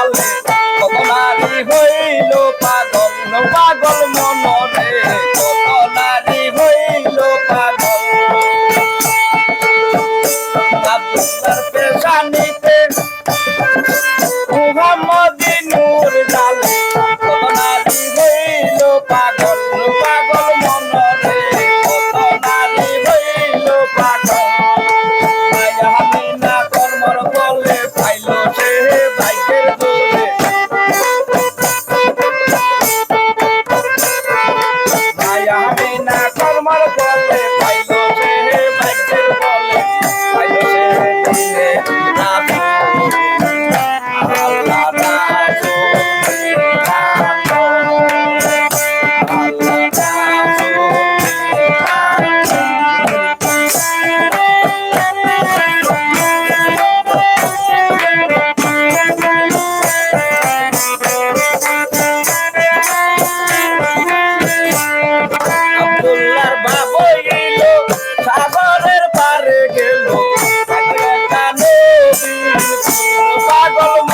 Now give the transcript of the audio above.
কাল কত নারী হইল পাগল পাগল মনরে। কত নারী হইল পাগল। পেশানিতে Yeah. ভালো